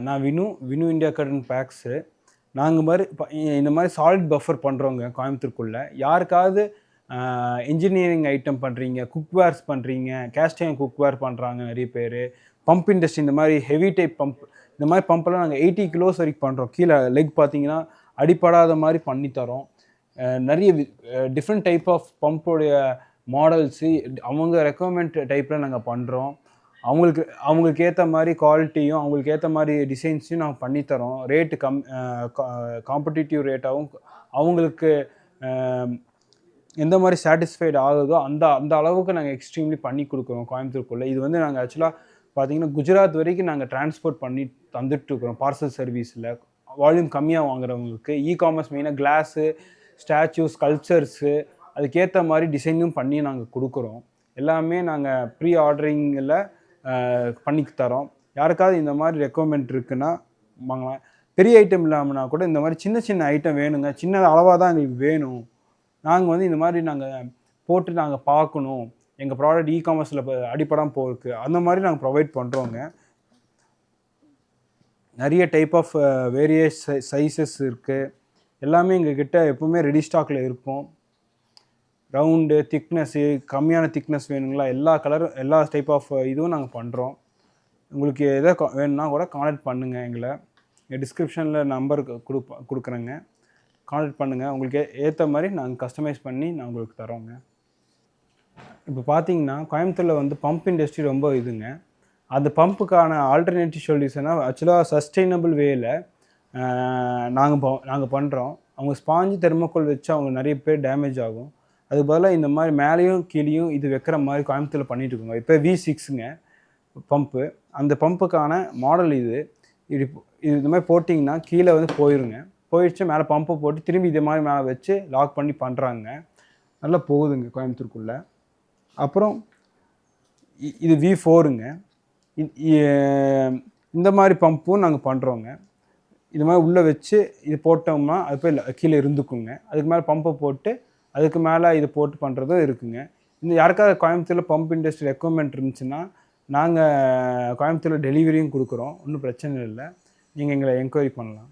நான் வினு வினு இந்தியா கடன் பேக்ஸு நாங்கள் மாதிரி ப- இந்த மாதிரி சாலிட் பஃபர் பண்ணுறோங்க கோயம்புத்தூருக்குள்ளே யாருக்காவது இன்ஜினியரிங் ஐட்டம் பண்ணுறீங்க குக்வேர்ஸ் பண்ணுறீங்க கேஸ்டைன் குக்வேர் பண்ணுறாங்க நிறைய பேர். பம்ப் இண்டஸ்ட்ரி இந்த மாதிரி ஹெவி டைப் பம்ப் இந்த மாதிரி பம்பெல்லாம் நாங்கள் எயிட்டி கிலோஸ் வரைக்கும் பண்ணுறோம் கீழே லெக் பார்த்தீங்கன்னா அடிப்படாத மாதிரி பண்ணித்தரோம் நிறைய டிஃப்ரெண்ட் டைப் ஆஃப் பம்போடைய மாடல்ஸு அவங்க ரெக்குவயர்மெண்ட் டைப்பில் நாங்கள் பண்ணுறோம் அவங்களுக்கு அவங்களுக்கு ஏற்ற மாதிரி குவாலிட்டியும் அவங்களுக்கு ஏற்ற மாதிரி டிசைன்ஸையும் நாங்கள் பண்ணித்தரோம் ரேட்டு கம் காம்படிட்டிவ் ரேட்டாகவும் அவங்களுக்கு எந்த மாதிரி சாட்டிஸ்ஃபைடு ஆகுதோ அந்த அந்த அளவுக்கு நாங்கள் எக்ஸ்ட்ரீம்லி பண்ணி கொடுக்குறோம் கோயம்புத்தூருக்குள்ளே. இது வந்து நாங்கள் ஆக்சுவலாக பார்த்தீங்கன்னா குஜராத் வரைக்கும் நாங்கள் டிரான்ஸ்போர்ட் பண்ணி தந்துட்டுருக்குறோம் பார்சல் சர்வீஸில் வால்யூம் கம்மியாக வாங்குறவங்களுக்கு இ காமர்ஸ் மெயினாக கிளாஸு ஸ்டாச்சூஸ் கல்ச்சர்ஸு அதுக்கேற்ற மாதிரி டிசைனும் பண்ணி நாங்கள் கொடுக்குறோம். எல்லாமே நாங்கள் ப்ரீ ஆர்டரிங்கில் பண்ணி தரோம். யாருக்காவது இந்த மாதிரி ரெக்குவயர்மெண்ட் இருக்குன்னா வாங்கலாம். பெரிய ஐட்டம் இல்லாமல்னா கூட இந்த மாதிரி சின்ன சின்ன ஐட்டம் வேணுங்க. சின்ன அளவாக தான் எங்களுக்கு வேணும். நாங்கள் வந்து இந்த மாதிரி நாங்கள் போட்டு நாங்கள் பார்க்கணும். எங்கள் ப்ராடக்ட் இ காமர்ஸில் அடிப்படாமல் போயிருக்கு. அந்த மாதிரி நாங்கள் ப்ரொவைட் பண்ணுறோங்க நிறைய டைப் ஆஃப் வேரியஸ் சைஸஸ் இருக்குது எல்லாமே எங்கள் கிட்டே எப்பவுமே ரெடி ஸ்டாக்கில் இருக்கும் ரவுண்டு திக்னஸ்ஸு கம்மியான திக்னஸ் வேணுங்களா? எல்லா கலரும் எல்லா டைப் ஆஃப் இதுவும் நாங்கள் பண்ணுறோம் உங்களுக்கு எதை வேணும்னா கூட கான்டாக்ட் பண்ணுங்கள் எங்களை. டிஸ்கிரிப்ஷனில் நம்பர் கொடுப்ப கொடுக்குறேங்க. கான்டாக்ட் பண்ணுங்கள் உங்களுக்கு ஏற்ற மாதிரி நாங்கள் கஸ்டமைஸ் பண்ணி நான் உங்களுக்கு தரோங்க. இப்போ பார்த்தீங்கன்னா கோயம்புத்தூரில் வந்து பம்ப் இண்டஸ்ட்ரி ரொம்ப இதுங்க. அந்த பம்புக்கான ஆல்டர்னேட்டிவ் சொல்யூஷனாக ஆக்சுவலாக சஸ்டைனபிள் வேயில் நாங்கள் நாங்கள் பண்ணுறோம் அவங்க ஸ்பாஞ்சு தெர்மோக்கோல் வச்சு அவங்க நிறைய பேர் டேமேஜ் ஆகும். அதுக்கு பதிலாக இந்த மாதிரி மேலேயும் கீழேயும் இது வைக்கிற மாதிரி கோயம்புத்தூரில் பண்ணிட்டு இருக்கோங்க. இப்போ வி சிக்ஸுங்க பம்பு அந்த பம்புக்கான மாடல் இது. இது இது இந்த மாதிரி போட்டிங்கன்னா கீழே வந்து போயிருங்க. போயிடுச்சு மேலே பம்பை போட்டு திரும்பி இதே மாதிரி மேலே வச்சு லாக் பண்ணி பண்ணுறாங்க நல்லா போகுதுங்க கோயம்புத்தூருக்குள்ளே. அப்புறம் இ- இது வி ஃபோருங்க இந்த மாதிரி பம்பும் நாங்கள் பண்ணுறோங்க இது மாதிரி உள்ளே வச்சு இது போட்டோம்னா அது போய் கீழே இருந்துக்குங்க. அதுக்கு மேலே பம்பை போட்டு அதுக்கு மேலே இது போட்டு பண்ணுறதும் இருக்குங்க. இந்த யாருக்காவது கோயம்புத்தூரில் பம்ப் இண்டஸ்ட்ரி எக்யூப்மெண்ட் இருந்துச்சுன்னா நாங்கள் கோயம்புத்தூரில் டெலிவரியும் கொடுக்குறோம். ஒன்றும் பிரச்சனை இல்லை. நீங்கள் எங்களை என்கொயரி பண்ணலாம்.